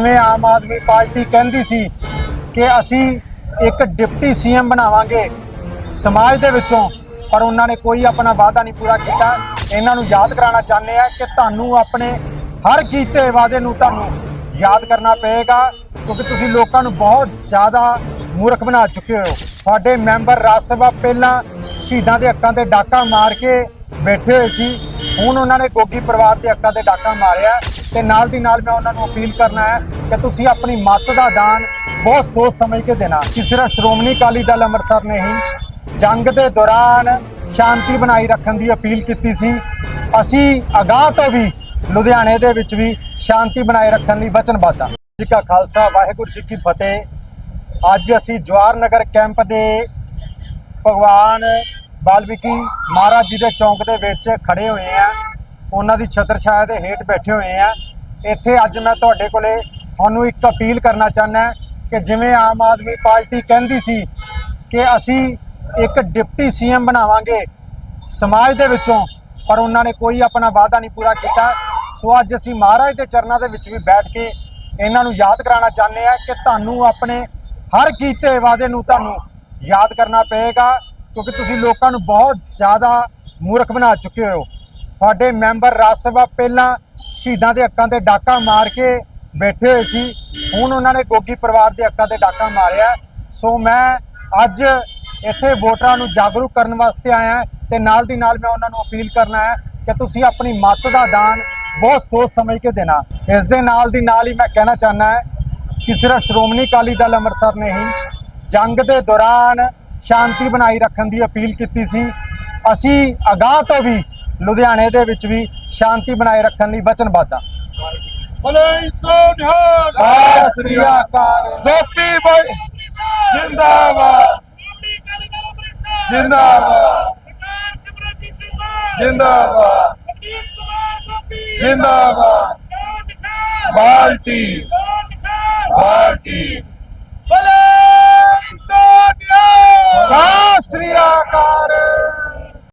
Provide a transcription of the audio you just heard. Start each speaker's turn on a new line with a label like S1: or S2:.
S1: ਜਿਵੇਂ ਆਮ ਆਦਮੀ ਪਾਰਟੀ ਕਹਿੰਦੀ ਸੀ ਕਿ ਅਸੀਂ ਇੱਕ ਡਿਪਟੀ ਸੀਐਮ ਬਣਾਵਾਂਗੇ ਸਮਾਜ ਦੇ ਵਿੱਚੋਂ, ਪਰ ਉਹਨਾਂ ਨੇ ਕੋਈ ਆਪਣਾ ਵਾਅਦਾ ਨਹੀਂ ਪੂਰਾ ਕੀਤਾ। ਇਹਨਾਂ ਨੂੰ ਯਾਦ ਕਰਾਉਣਾ ਚਾਹੁੰਦੇ ਆ ਕਿ ਤੁਹਾਨੂੰ ਆਪਣੇ ਹਰ ਕੀਤੇ ਵਾਅਦੇ ਨੂੰ ਤੁਹਾਨੂੰ ਯਾਦ ਕਰਨਾ ਪਏਗਾ, ਕਿਉਂਕਿ ਤੁਸੀਂ ਲੋਕਾਂ ਨੂੰ ਬਹੁਤ ਜ਼ਿਆਦਾ ਮੂਰਖ ਬਣਾ ਚੁੱਕੇ ਹੋ। ਤੁਹਾਡੇ ਮੈਂਬਰ ਰਾਜ ਸਭਾ ਪਹਿਲਾਂ ਸ਼ਹੀਦਾਂ ਦੇ ਹੱਕਾਂ ਤੇ ਡਾਕਾ ਮਾਰ ਕੇ ਬੈਠੇ ਹੋਏ ਸੀ। ਹੁਣ ਉਹਨਾਂ ਨੇ ਗੋਗੀ ਪਰਿਵਾਰ ਦੇ ਹੱਕਾਂ ਤੇ ਡਾਕਾ ਮਾਰਿਆ ਤੇ ਨਾਲ ਦੀ ਨਾਲ ਮੈਂ ਉਹਨਾਂ ਨੂੰ ਅਪੀਲ ਕਰਨਾ ਹੈ ਕਿ ਤੁਸੀਂ ਆਪਣੀ ਮੱਤ ਦਾ ਦਾਨ ਬਹੁਤ ਸੋਚ ਸਮਝ ਕੇ ਦੇਣਾ। ਕਿ ਸਿਰਫ ਸ਼੍ਰੋਮਣੀ ਅਕਾਲੀ ਦਲ ਅੰਮ੍ਰਿਤਸਰ ਨੇ ਹੀ ਜੰਗ ਦੇ ਦੌਰਾਨ ਸ਼ਾਂਤੀ ਬਣਾਈ ਰੱਖਣ ਦੀ ਅਪੀਲ ਕੀਤੀ ਸੀ। ਅਸੀਂ ਅਗਾਹ ਤੋਂ ਵੀ ਲੁਧਿਆਣੇ ਦੇ ਵਿੱਚ ਵੀ ਸ਼ਾਂਤੀ ਬਣਾਏ ਰੱਖਣ ਲਈ ਵਚਨਬੱਧ ਹਾਂ। ਜੀ ਕਾ ਖਾਲਸਾ, ਵਾਹਿਗੁਰੂ ਜੀ ਕੀ ਫਤਿਹ। ਅੱਜ ਅਸੀਂ ਜਵਾਹਰ ਨਗਰ ਕੈਂਪ ਦੇ ਭਗਵਾਨ ਬਾਲਮੀਕੀ ਮਹਾਰਾਜ ਜੀ ਦੇ ਚੌਂਕ ਦੇ ਵਿੱਚ ਖੜੇ ਹੋਏ ਆ। ਉਹਨਾਂ ਦੀ ਛਤਰ ਛਾਇਆ ਦੇ ਹੇਠ ਬੈਠੇ ਹੋਏ ਆ। ਇੱਥੇ ਅੱਜ ਮੈਂ ਤੁਹਾਡੇ ਕੋਲੇ ਤੁਹਾਨੂੰ ਇੱਕ ਅਪੀਲ ਕਰਨਾ ਚਾਹੁੰਦਾ ਕਿ ਜਿਵੇਂ ਆਮ ਆਦਮੀ ਪਾਰਟੀ ਕਹਿੰਦੀ ਸੀ ਕਿ ਅਸੀਂ ਇੱਕ ਡਿਪਟੀ ਸੀਐਮ ਬਣਾਵਾਂਗੇ ਸਮਾਜ ਦੇ ਵਿੱਚੋਂ, ਪਰ ਉਹਨਾਂ ਨੇ ਕੋਈ ਆਪਣਾ ਵਾਅਦਾ ਨਹੀਂ ਪੂਰਾ ਕੀਤਾ। ਸੋ ਅੱਜ ਅਸੀਂ ਮਹਾਰਾਜ ਦੇ ਚਰਨਾਂ ਦੇ ਵਿੱਚ ਵੀ ਬੈਠ ਕੇ ਇਹਨਾਂ ਨੂੰ ਯਾਦ ਕਰਾਉਣਾ ਚਾਹੁੰਦੇ ਆ ਕਿ ਤੁਹਾਨੂੰ ਆਪਣੇ ਹਰ ਕੀਤੇ ਵਾਅਦੇ ਨੂੰ ਤੁਹਾਨੂੰ ਯਾਦ ਕਰਨਾ ਪਏਗਾ। ਕਿਉਂਕਿ ਤੁਸੀਂ ਲੋਕਾਂ ਨੂੰ ਬਹੁਤ ਜ਼ਿਆਦਾ ਮੂਰਖ ਬਣਾ ਚੁੱਕੇ ਹੋ। ਤੁਹਾਡੇ ਮੈਂਬਰ ਰਾਜ ਸਭਾ ਪਹਿਲਾਂ ਸ਼ਹੀਦਾਂ ਦੇ ਹੱਕਾਂ ਤੇ ਡਾਕਾ ਮਾਰ ਕੇ ਬੈਠੇ ਹੋਏ ਸੀ। ਹੁਣ ਉਹਨਾਂ ਨੇ ਗੋਗੀ ਪਰਿਵਾਰ ਦੇ ਹੱਕਾਂ ਤੇ ਡਾਕਾ ਮਾਰਿਆ। ਸੋ ਮੈਂ ਅੱਜ ਇੱਥੇ ਵੋਟਰਾਂ ਨੂੰ ਜਾਗਰੂਕ ਕਰਨ ਵਾਸਤੇ ਆਇਆ ਤੇ ਨਾਲ ਦੀ ਨਾਲ ਮੈਂ ਉਹਨਾਂ ਨੂੰ ਅਪੀਲ ਕਰਨਾ ਹੈ ਕਿ ਤੁਸੀਂ ਆਪਣੀ ਮੱਤ ਦਾ ਦਾਨ ਬਹੁਤ ਸੋਚ ਸਮਝ ਕੇ ਦੇਣਾ। ਇਸ ਦੇ ਨਾਲ ਦੀ ਨਾਲ ਹੀ ਮੈਂ ਕਹਿਣਾ ਚਾਹੁੰਦਾ ਹੈ ਕਿ ਸਿਰਫ ਸ਼੍ਰੋਮਣੀ ਅਕਾਲੀ ਦਲ ਅੰਮ੍ਰਿਤਸਰ ਨੇ ਹੀ ਜੰਗ ਦੇ ਦੌਰਾਨ ਸ਼ਾਂਤੀ ਬਣਾਈ ਰੱਖਣ ਦੀ ਅਪੀਲ ਕੀਤੀ ਸੀ। ਅਸੀਂ ਅਗਾਹ ਤੋਂ ਵੀ ਲੁਧਿਆਣੇ ਦੇ ਵਿੱਚ ਵੀ ਸ਼ਾਂਤੀ ਬਣਾਏ ਰੱਖਣ ਲਈ ਵਚਨਬੱਧ ਹਾਂ।
S2: ਭਲੇ ਸੋਨਿਹਾਰ
S1: ਸਤਿ ਸ੍ਰੀ ਅਕਾਲ।
S2: ਗੋਪੀ ਬਾਈ ਜਿੰਦਾਬਾਦ। ਜਿੰਦਾਬਾਦ। ਜਿੰਦਾਬਾਦ। ਜਿੰਦਾਬਾਦ। ਬਾਲਟੀ। ਬਾਲਟੀ।